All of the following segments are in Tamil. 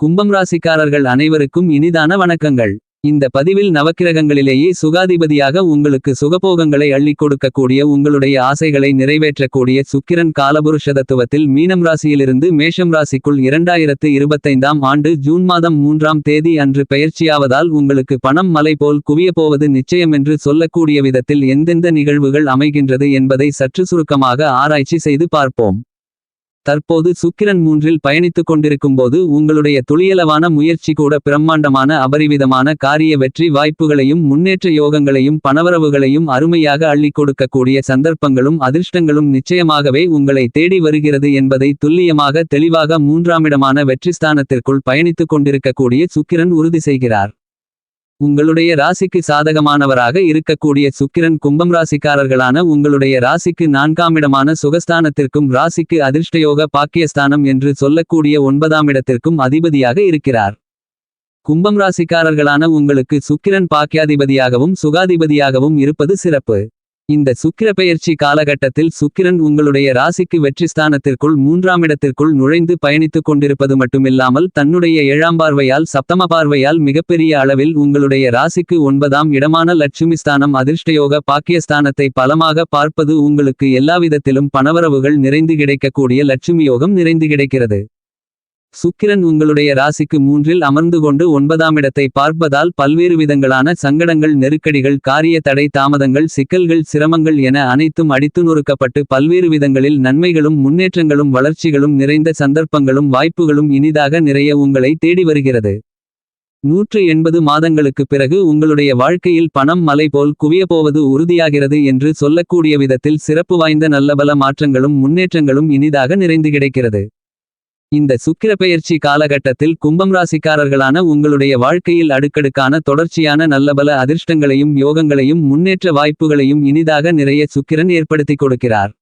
கும்பம் ராசிக்காரர்கள் அனைவருக்கும் இனிதான வணக்கங்கள். இந்த பதிவில் நவக்கிரகங்களிலேயே சுகாதிபதியாக உங்களுக்கு சுகபோகங்களை அள்ளிக் கொடுக்கக்கூடிய உங்களுடைய ஆசைகளை நிறைவேற்றக்கூடிய சுக்கிரன் காலபுருஷதத்துவத்தில் மீனம் ராசியிலிருந்து மேஷம் ராசிக்குள் இரண்டாயிரத்து இருபத்தைந்தாம் ஆண்டு ஜூன் மாதம் மூன்றாம் தேதி அன்று பெயர்ச்சியாவதால் உங்களுக்கு பணம் மலை போல் குவியப்போவது போவது நிச்சயமென்று சொல்லக்கூடிய விதத்தில் எந்தெந்த நிகழ்வுகள் அமைகின்றது என்பதை சற்று சுருக்கமாக ஆராய்ச்சி செய்து பார்ப்போம். தற்போது சுக்கிரன் மூன்றில் பயணித்துக் கொண்டிருக்கும்போது உங்களுடைய துளியளவான முயற்சி கூட பிரம்மாண்டமான அபரிவிதமான காரிய வெற்றி வாய்ப்புகளையும் முன்னேற்ற யோகங்களையும் பணவரவுகளையும் அருமையாக அள்ளிக் கொடுக்கக்கூடிய சந்தர்ப்பங்களும் அதிர்ஷ்டங்களும் நிச்சயமாகவே உங்களை தேடி வருகிறது என்பதை துல்லியமாக தெளிவாக மூன்றாமிடமான வெற்றிஸ்தானத்திற்குள் பயணித்துக் கொண்டிருக்கக்கூடிய சுக்கிரன் உறுதி செய்கிறார். உங்களுடைய ராசிக்கு சாதகமானவராக இருக்கக்கூடிய சுக்கிரன் கும்பம் ராசிக்காரர்களான உங்களுடைய ராசிக்கு நான்காமிடமான சுகஸ்தானத்திற்கும் ராசிக்கு அதிர்ஷ்டயோக பாக்கியஸ்தானம் என்று சொல்லக்கூடிய ஒன்பதாம் இடத்திற்கும் அதிபதியாக இருக்கிறார். கும்பம் ராசிக்காரர்களான உங்களுக்கு சுக்கிரன் பாக்கியாதிபதியாகவும் சுகாதிபதியாகவும் இருப்பது சிறப்பு. இந்த சுக்கிர பெயர்ச்சி காலகட்டத்தில் சுக்கிரன் உங்களுடைய ராசிக்கு வெற்றிஸ்தானத்திற்குள் மூன்றாமிடத்திற்குள் நுழைந்து பயணித்துக் கொண்டிருப்பது மட்டுமில்லாமல் தன்னுடைய ஏழாம் பார்வையால் சப்தம பார்வையால் மிகப்பெரிய அளவில் உங்களுடைய ராசிக்கு ஒன்பதாம் இடமான லட்சுமி ஸ்தானம் அதிர்ஷ்டயோக பாக்கியஸ்தானத்தை பலமாக பார்ப்பது உங்களுக்கு எல்லாவிதத்திலும் பணவரவுகள் நிறைந்து கிடைக்கக்கூடிய லட்சுமி யோகம் நிறைந்து கிடைக்கிறது. சுக்கிரன் உங்களுடைய ராசிக்கு மூன்றில் அமர்ந்து கொண்டு ஒன்பதாம் இடத்தை பார்ப்பதால் பல்வேறு விதங்களான சங்கடங்கள் நெருக்கடிகள் காரிய தடை தாமதங்கள் சிக்கல்கள் சிரமங்கள் என அனைத்தும் அடித்து நொறுக்கப்பட்டு பல்வேறு விதங்களில் நன்மைகளும் முன்னேற்றங்களும் வளர்ச்சிகளும் நிறைந்த சந்தர்ப்பங்களும் வாய்ப்புகளும் இனிதாக நிறைய உங்களை தேடி வருகிறது. நூற்று எண்பது மாதங்களுக்குப் பிறகு உங்களுடைய வாழ்க்கையில் பணம் மலை போல் குவியப்போவது உறுதியாகிறது என்று சொல்லக்கூடிய விதத்தில் சிறப்பு வாய்ந்த நல்லபல மாற்றங்களும் முன்னேற்றங்களும் இனிதாக நிறைந்து கிடைக்கிறது. இந்த சுக்கிர பெயர்ச்சி காலகட்டத்தில் கும்பம் ராசிக்காரர்களான உங்களுடைய வாழ்க்கையில் அடுக்கடுக்கான தொடர்ச்சியான நல்லபல அதிர்ஷ்டங்களையும் யோகங்களையும் முன்னேற்ற வாய்ப்புகளையும் இனிதாக நிறைய சுக்கிரன் ஏற்படுத்திக் கொடுக்கிறார்.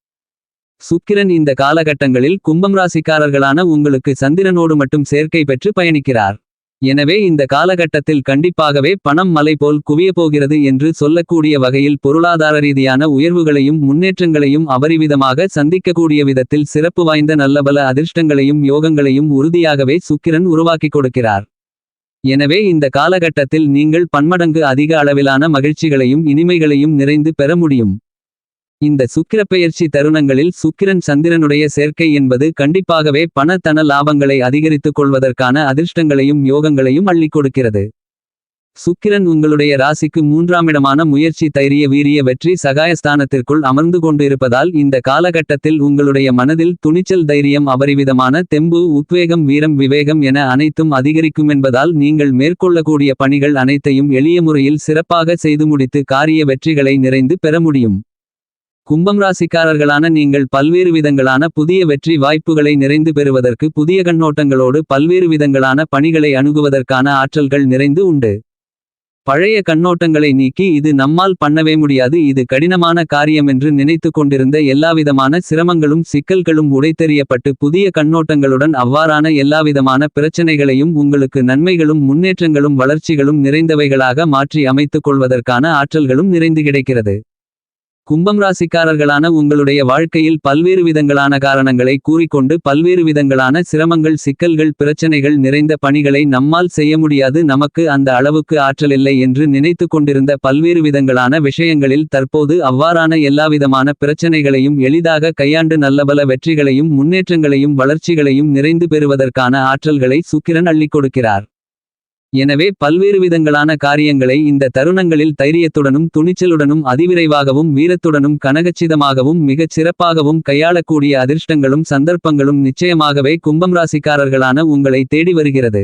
சுக்கிரன் இந்த காலகட்டங்களில் கும்பம் ராசிக்காரர்களான உங்களுக்கு சந்திரனோடு மட்டும் சேர்க்கை பெற்று பயணிக்கிறார். எனவே இந்த காலகட்டத்தில் கண்டிப்பாகவே பணம் மலை போல் குவியப்போகிறது என்று சொல்லக்கூடிய வகையில் பொருளாதார ரீதியான உயர்வுகளையும் முன்னேற்றங்களையும் அபரிவிதமாக சந்திக்கக்கூடிய விதத்தில் சிறப்பு வாய்ந்த நல்லபல அதிர்ஷ்டங்களையும் யோகங்களையும் உறுதியாகவே சுக்கிரன் உருவாக்கிக் கொடுக்கிறார். எனவே இந்த காலகட்டத்தில் நீங்கள் பன்மடங்கு அதிக அளவிலான மகிழ்ச்சிகளையும் இனிமைகளையும் நிறைந்து பெற முடியும். இந்த சுக்கிரப்பெயர்ச்சி தருணங்களில் சுக்கிரன் சந்திரனுடைய சேர்க்கை என்பது கண்டிப்பாகவே பணத்தன லாபங்களை அதிகரித்துக் கொள்வதற்கான அதிர்ஷ்டங்களையும் யோகங்களையும் அள்ளிக் கொடுக்கிறது. சுக்கிரன் உங்களுடைய ராசிக்கு மூன்றாமிடமான முயற்சி தைரிய வீரிய வெற்றி சகாயஸ்தானத்திற்குள் அமர்ந்து கொண்டிருப்பதால் இந்த காலகட்டத்தில் உங்களுடைய மனதில் துணிச்சல் தைரியம் அபரிவிதமான தெம்பு உத்வேகம் வீரம் விவேகம் என அனைத்தும் அதிகரிக்கும் என்பதால் நீங்கள் மேற்கொள்ளக்கூடிய பணிகள் அனைத்தையும் எளிய முறையில் சிறப்பாக செய்து முடித்து காரிய வெற்றிகளை நிறைந்து பெற முடியும். கும்பம் ராசிக்காரர்களான நீங்கள் பல்வேறு விதங்களான புதிய வெற்றி வாய்ப்புகளை நிறைந்து பெறுவதற்கு புதிய கண்ணோட்டங்களோடு பல்வேறு விதங்களான பணிகளை அணுகுவதற்கான ஆற்றல்கள் நிறைந்து உண்டு. பழைய கண்ணோட்டங்களை நீக்கி இது நம்மால் பண்ணவே முடியாது இது கடினமான காரியமென்று நினைத்து கொண்டிருந்த எல்லாவிதமான சிரமங்களும் சிக்கல்களும் உடைத்தெறியப்பட்டு புதிய கண்ணோட்டங்களுடன் அவ்வாறான எல்லாவிதமான பிரச்சனைகளையும் உங்களுக்கு நன்மைகளும் முன்னேற்றங்களும் வளர்ச்சிகளும் நிறைந்தவைகளாக மாற்றி அமைத்துக் கொள்வதற்கான ஆற்றல்களும் நிறைந்து கிடைக்கிறது. கும்பம் ராசிக்காரர்களான உங்களுடைய வாழ்க்கையில் பல்வேறு விதங்களான காரணங்களை கூறிக்கொண்டு பல்வேறு விதங்களான சிரமங்கள் சிக்கல்கள் பிரச்சனைகள் நிறைந்த பணிகளை நம்மால் செய்ய முடியாது. நமக்கு அந்த அளவுக்கு ஆற்றலில்லை என்று நினைத்து கொண்டிருந்த பல்வேறு விதங்களான விஷயங்களில் தற்போது அவ்வாறான எல்லாவிதமான பிரச்சனைகளையும் எளிதாக கையாண்டு நல்லபல வெற்றிகளையும் முன்னேற்றங்களையும் வளர்ச்சிகளையும் நிறைந்து பெறுவதற்கான ஆற்றல்களை சுக்கிரன் அள்ளிக் கொடுக்கிறார். எனவே பல்வேறு விதங்களான காரியங்களை இந்த தருணங்களில் தைரியத்துடனும் துணிச்சலுடனும் அதிவிரைவாகவும் வீரத்துடனும் கனகச்சிதமாகவும் மிகச் சிறப்பாகவும் கையாளக்கூடிய அதிர்ஷ்டங்களும் சந்தர்ப்பங்களும் நிச்சயமாகவே கும்பம் ராசிக்காரர்களான உங்களை தேடி வருகிறது.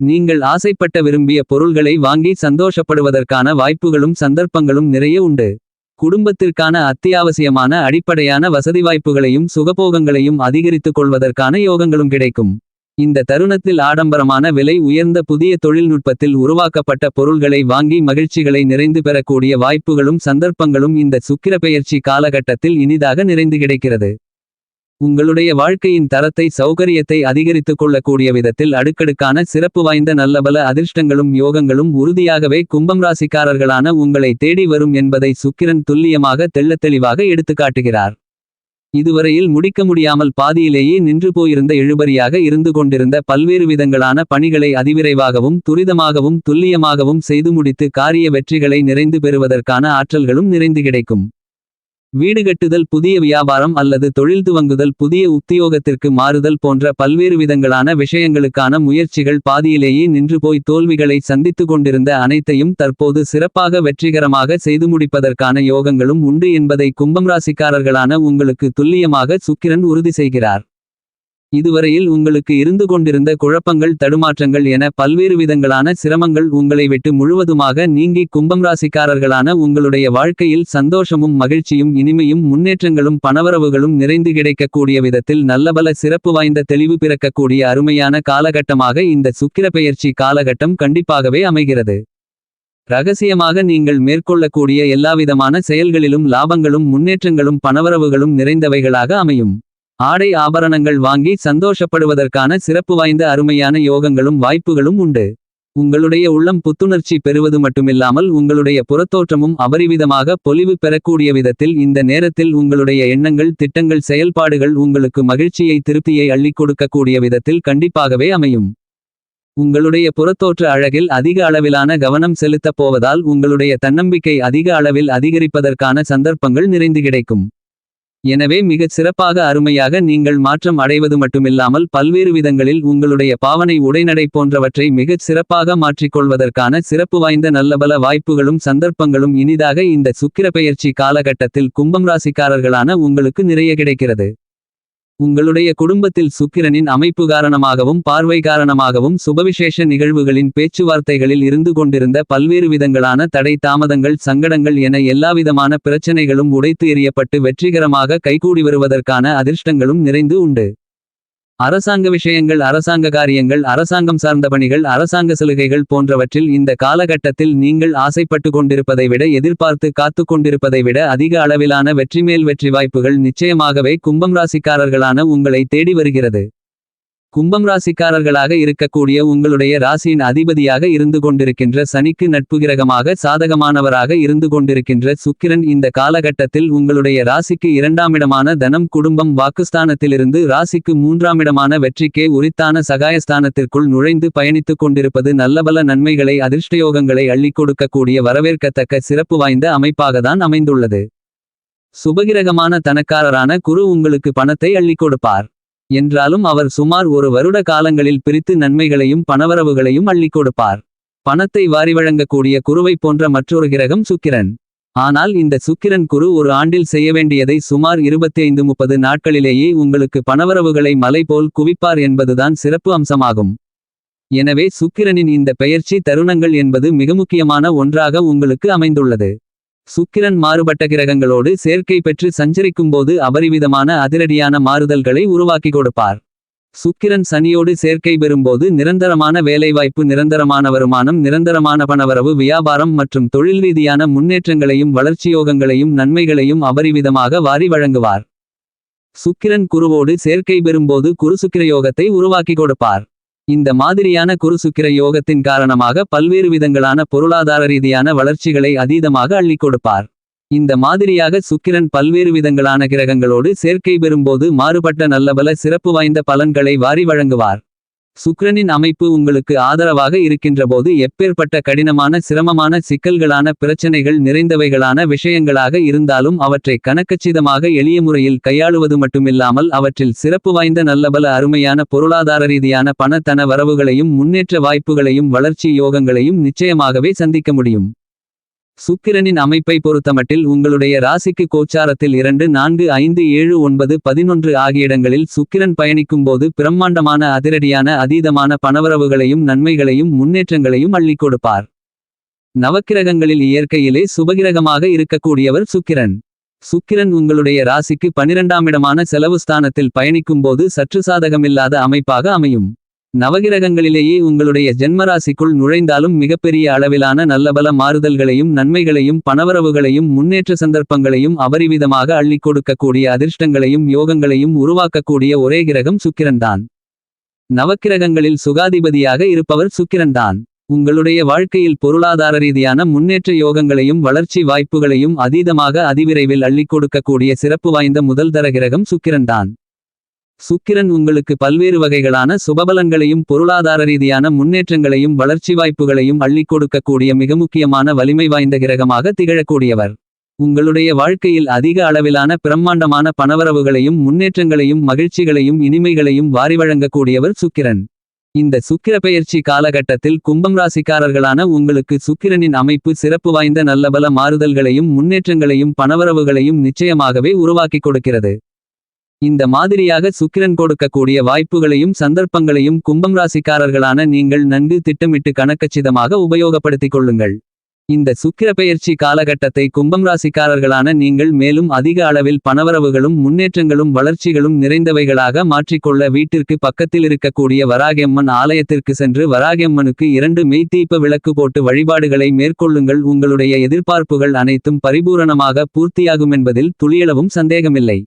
நீங்கள் ஆசைப்பட்ட விரும்பிய பொருள்களை வாங்கி சந்தோஷப்படுவதற்கான வாய்ப்புகளும் சந்தர்ப்பங்களும் நிறைய உண்டு. குடும்பத்திற்கான அத்தியாவசியமான அடிப்படையான வசதி வாய்ப்புகளையும் சுகபோகங்களையும் அதிகரித்துக் கொள்வதற்கான யோகங்களும் கிடைக்கும். இந்த தருணத்தில் ஆடம்பரமான விலை உயர்ந்த புதிய தொழில்நுட்பத்தில் உருவாக்கப்பட்ட பொருள்களை வாங்கி மகிழ்ச்சிகளை நிறைந்து பெறக்கூடிய வாய்ப்புகளும் சந்தர்ப்பங்களும் இந்த சுக்கிரப்பெயர்ச்சி காலகட்டத்தில் இனிதாக நிறைந்து கிடைக்கிறது. உங்களுடைய வாழ்க்கையின் தரத்தை சௌகரியத்தை அதிகரித்துக் கொள்ளக்கூடிய விதத்தில் அடுக்கடுக்கான சிறப்பு வாய்ந்த நல்லபல அதிர்ஷ்டங்களும் யோகங்களும் உறுதியாகவே கும்பம் ராசிக்காரர்களான உங்களை தேடி வரும் என்பதை சுக்கிரன் துல்லியமாக தெள்ளத்தெளிவாக எடுத்துக்காட்டுகிறார். இதுவரையில் முடிக்க முடியாமல் பாதியிலேயே நின்று போயிருந்த எழுபறியாக இருந்து கொண்டிருந்த பல்வேறு விதங்களான பணிகளை அதிவிரைவாகவும் துரிதமாகவும் துல்லியமாகவும் செய்து முடித்து காரிய வெற்றிகளை நிறைந்து பெறுவதற்கான ஆற்றல்களும் நிறைந்து கிடைக்கும். வீடு கட்டுதல் புதிய வியாபாரம் அல்லது தொழில் துவங்குதல் புதிய உத்தியோகத்திற்கு மாறுதல் போன்ற பல்வேறு விதங்களான விஷயங்களுக்கான முயற்சிகள் பாதியிலேயே நின்று போய் தோல்விகளை சந்தித்து கொண்டிருந்த அனைத்தையும் தற்போது சிறப்பாக வெற்றிகரமாக செய்து முடிப்பதற்கான யோகங்களும் உண்டு என்பதை கும்பம் ராசிக்காரர்களான உங்களுக்கு துல்லியமாக சுக்கிரன் உறுதி செய்கிறார். இதுவரையில் உங்களுக்கு இருந்து கொண்டிருந்த குழப்பங்கள் தடுமாற்றங்கள் என பல்வேறு விதங்களான சிரமங்கள் உங்களை விட்டு முழுவதுமாக நீங்கி கும்பம் ராசிக்காரர்களான உங்களுடைய வாழ்க்கையில் சந்தோஷமும் மகிழ்ச்சியும் இனிமையும் முன்னேற்றங்களும் பணவரவுகளும் நிறைந்து கிடைக்கக்கூடிய விதத்தில் நல்லபல சிறப்பு வாய்ந்த தெளிவு பிறக்கக்கூடிய அருமையான காலகட்டமாக இந்த சுக்கிர பெயர்ச்சி காலகட்டம் கண்டிப்பாகவே அமைகிறது. ரகசியமாக நீங்கள் மேற்கொள்ளக்கூடிய எல்லாவிதமான செயல்களிலும் லாபங்களும் முன்னேற்றங்களும் பணவரவுகளும் நிறைந்தவைகளாக அமையும். ஆடை ஆபரணங்கள் வாங்கி சந்தோஷப்படுவதற்கான சிறப்பு வாய்ந்த அருமையான யோகங்களும் வாய்ப்புகளும் உண்டு. உங்களுடைய உள்ளம் புத்துணர்ச்சி பெறுவது மட்டுமில்லாமல் உங்களுடைய புறத்தோற்றமும் அபரிவிதமாக பொலிவு பெறக்கூடிய விதத்தில் இந்த நேரத்தில் உங்களுடைய எண்ணங்கள் திட்டங்கள் செயல்பாடுகள் உங்களுக்கு மகிழ்ச்சியை திருப்தியை அள்ளிக் கொடுக்கக்கூடிய விதத்தில் கண்டிப்பாகவே அமையும். உங்களுடைய புறத்தோற்ற அழகில் அதிக அளவிலான கவனம் செலுத்தப் போவதால் உங்களுடைய தன்னம்பிக்கை அதிக அளவில் அதிகரிப்பதற்கான சந்தர்ப்பங்கள் நிறைந்து கிடைக்கும். எனவே மிகச் சிறப்பாக அருமையாக நீங்கள் மாற்றம் அடைவது மட்டுமில்லாமல் பல்வேறு விதங்களில் உங்களுடைய பாவனை உடைநடை போன்றவற்றை மிகச் சிறப்பாக மாற்றிக்கொள்வதற்கான சிறப்பு வாய்ந்த நல்லபல வாய்ப்புகளும் சந்தர்ப்பங்களும் இனிதாக இந்த சுக்கிர பெயர்ச்சி காலகட்டத்தில் கும்பம் ராசிக்காரர்களான உங்களுக்கு நிறைய கிடைக்கிறது. உங்களுடைய குடும்பத்தில் சுக்கிரனின் அமைப்பு காரணமாகவும் பார்வை காரணமாகவும் சுபவிசேஷ நிகழ்வுகளின் பேச்சுவார்த்தைகளில் இருந்து கொண்டிருந்த பல்வேறு விதங்களான தடை தாமதங்கள் சங்கடங்கள் என எல்லாவிதமான பிரச்சனைகளும் உடைத்து எறியப்பட்டு வெற்றிகரமாக கைகூடி வருவதற்கான அதிர்ஷ்டங்களும் நிறைந்து உண்டு. அரசாங்க விஷயங்கள் அரசாங்க காரியங்கள் அரசாங்கம் சார்ந்த பணிகள் அரசாங்க சலுகைகள் போன்றவற்றில் இந்த காலகட்டத்தில் நீங்கள் ஆசைப்பட்டு கொண்டிருப்பதை விட எதிர்பார்த்து காத்து கொண்டிருப்பதை விட அதிக அளவிலான வெற்றிமேல் வெற்றி வாய்ப்புகள் நிச்சயமாகவே கும்பம் ராசிக்காரர்களான உங்களை தேடி வருகிறது. கும்பம் ராசிக்காரர்களாக இருக்கக்கூடிய உங்களுடைய ராசியின் அதிபதியாக இருந்து கொண்டிருக்கின்ற சனிக்கு நட்புகிரகமாக சாதகமானவராக இருந்து கொண்டிருக்கின்ற சுக்கிரன் இந்த காலகட்டத்தில் உங்களுடைய ராசிக்கு இரண்டாமிடமான தனம் குடும்பம் வாக்குஸ்தானத்திலிருந்து ராசிக்கு மூன்றாமிடமான வெற்றிக்கே உரித்தான சகாயஸ்தானத்திற்குள் நுழைந்து பயணித்துக் கொண்டிருப்பது நல்லபல நன்மைகளை அதிர்ஷ்டயோகங்களை அள்ளிக் கொடுக்கக்கூடிய வரவேற்கத்தக்க சிறப்பு வாய்ந்த அமைப்பாகத்தான் அமைந்துள்ளது. சுபகிரகமான தனக்காரரான குரு உங்களுக்கு பணத்தை அள்ளிக் கொடுப்பார். என்றாலும் அவர் சுமார் ஒரு வருட காலங்களில் பிரித்து நன்மைகளையும் பணவரவுகளையும் அள்ளிக் கொடுப்பார். பணத்தை வாரி வழங்கக்கூடிய குருவை போன்ற மற்றொரு கிரகம் சுக்கிரன். ஆனால் இந்த சுக்கிரன் குரு ஒரு ஆண்டில் செய்ய வேண்டியதை சுமார் இருபத்தைந்து முப்பது நாட்களிலேயே உங்களுக்கு பணவரவுகளை மலை போல் குவிப்பார் என்பதுதான் சிறப்பு அம்சமாகும். எனவே சுக்கிரனின் இந்த பெயர்ச்சி தருணங்கள் என்பது மிக முக்கியமான ஒன்றாக உங்களுக்கு அமைந்துள்ளது. சுக்கிரன் மாறுபட்ட கிரகங்களோடு சேர்க்கை பெற்று சஞ்சரிக்கும்போது அபரிவிதமான அதிரடியான மாறுதல்களை உருவாக்கி கொடுப்பார். சுக்கிரன் சனியோடு சேர்க்கை பெறும்போது நிரந்தரமான வேலைவாய்ப்பு நிரந்தரமான வருமானம் நிரந்தரமான பணவரவு வியாபாரம் மற்றும் தொழில் ரீதியான முன்னேற்றங்களையும் வளர்ச்சியோகங்களையும் நன்மைகளையும் அபரிவிதமாக வாரி வழங்குவார். சுக்கிரன் குருவோடு சேர்க்கை பெறும்போது குருசுக்கிர யோகத்தை உருவாக்கி கொடுப்பார். இந்த மாதிரியான குருசுக்கிர யோகத்தின் காரணமாக பல்வேறு விதங்களான பொருளாதார ரீதியான வளர்ச்சிகளை அதீதமாக அள்ளிக் கொடுப்பார். இந்த மாதிரியாக சுக்கிரன் பல்வேறு விதங்களான கிரகங்களோடு சேர்க்கை பெறும்போது மாறுபட்ட நல்லபல சிறப்பு வாய்ந்த பலன்களை வாரி வழங்குவார். சுக்கிரனின் அமைப்பு உங்களுக்கு ஆதரவாக இருக்கின்றபோது எப்பேற்பட்ட கடினமான சிரமமான சிக்கல்களான பிரச்சனைகள் நிறைந்தவைகளான விஷயங்களாக இருந்தாலும் அவற்றை கணக்கச்சிதமாக எளிய முறையில் கையாளுவது மட்டுமில்லாமல் அவற்றில் சிறப்பு வாய்ந்த நல்லபல அருமையான பொருளாதார ரீதியான பண தன வரவுகளையும் முன்னேற்ற வாய்ப்புகளையும் வளர்ச்சி யோகங்களையும் நிச்சயமாகவே சந்திக்க முடியும். சுக்கிரனின் அமைப்பை பொறுத்தமட்டில் உங்களுடைய ராசிக்கு கோச்சாரத்தில் இரண்டு நான்கு ஐந்து ஏழு ஒன்பது பதினொன்று ஆகிய இடங்களில் சுக்கிரன் பயணிக்கும்போது பிரம்மாண்டமான அதிரடியான அதீதமான பணவரவுகளையும் நன்மைகளையும் முன்னேற்றங்களையும் அள்ளிக் கொடுப்பார். நவக்கிரகங்களில் இயற்கையிலே சுபகிரகமாக இருக்கக்கூடியவர் சுக்கிரன். சுக்கிரன் உங்களுடைய ராசிக்கு பனிரெண்டாம் இடமான செலவு ஸ்தானத்தில் பயணிக்கும்போது சற்று சாதகமில்லாத அமைப்பாக அமையும். நவகிரகங்களிலேயே உங்களுடைய ஜென்மராசிக்குள் நுழைந்தாலும் மிகப்பெரிய அளவிலான நல்லபல மாறுதல்களையும் நன்மைகளையும் பணவரவுகளையும் முன்னேற்ற சந்தர்ப்பங்களையும் அபரிவிதமாக அள்ளிக் கொடுக்கக்கூடிய அதிர்ஷ்டங்களையும் யோகங்களையும் உருவாக்கக்கூடிய ஒரே கிரகம் சுக்கிரன்தான். நவக்கிரகங்களில் சுகாதிபதியாக இருப்பவர் சுக்கிரன்தான். உங்களுடைய வாழ்க்கையில் பொருளாதார ரீதியான முன்னேற்ற யோகங்களையும் வளர்ச்சி வாய்ப்புகளையும் அதீதமாக அதிவிரைவில் அள்ளிக் கொடுக்கக்கூடிய சிறப்பு வாய்ந்த முதல் தர கிரகம் சுக்கிரன்தான். சுக்கிரன் உங்களுக்கு பல்வேறு வகைகளான சுபபலன்களையும் பொருளாதார ரீதியான முன்னேற்றங்களையும் வளர்ச்சி வாய்ப்புகளையும் அள்ளிக் கொடுக்கக்கூடிய மிக முக்கியமான வலிமை வாய்ந்த கிரகமாக திகழக்கூடியவர். உங்களுடைய வாழ்க்கையில் அதிக அளவிலான பிரம்மாண்டமான பணவரவுகளையும் முன்னேற்றங்களையும் மகிழ்ச்சிகளையும் இனிமைகளையும் வாரி வழங்கக்கூடியவர் சுக்கிரன். இந்த சுக்கிர பெயர்ச்சி காலகட்டத்தில் கும்பம் ராசிக்காரர்களான உங்களுக்கு சுக்கிரனின் அமைப்பு சிறப்பு வாய்ந்த நல்லபல மாறுதல்களையும் முன்னேற்றங்களையும் பணவரவுகளையும் நிச்சயமாகவே உருவாக்கிக் கொடுக்கிறது. இந்த மாதிரியாக சுக்கிரன் கொடுக்கக்கூடிய வாய்ப்புகளையும் சந்தர்ப்பங்களையும் கும்பம் ராசிக்காரர்களான நீங்கள் நன்கு திட்டமிட்டு கணக்கச்சிதமாக உபயோகப்படுத்திக் கொள்ளுங்கள். இந்த சுக்கிர பெயர்ச்சி காலகட்டத்தை கும்பம் ராசிக்காரர்களான நீங்கள் மேலும் அதிக அளவில் பணவரவுகளும் முன்னேற்றங்களும் வளர்ச்சிகளும் நிறைந்தவைகளாக மாற்றிக்கொள்ள வீட்டிற்கு பக்கத்தில் இருக்கக்கூடிய வராகியம்மன் ஆலயத்திற்கு சென்று வராகெம்மனுக்கு இரண்டு மெய்த்தீப்ப விளக்கு போட்டு வழிபாடுகளை மேற்கொள்ளுங்கள். உங்களுடைய எதிர்பார்ப்புகள் அனைத்தும் பரிபூரணமாக பூர்த்தியாகும் என்பதில் துளியளவும் சந்தேகமில்லை.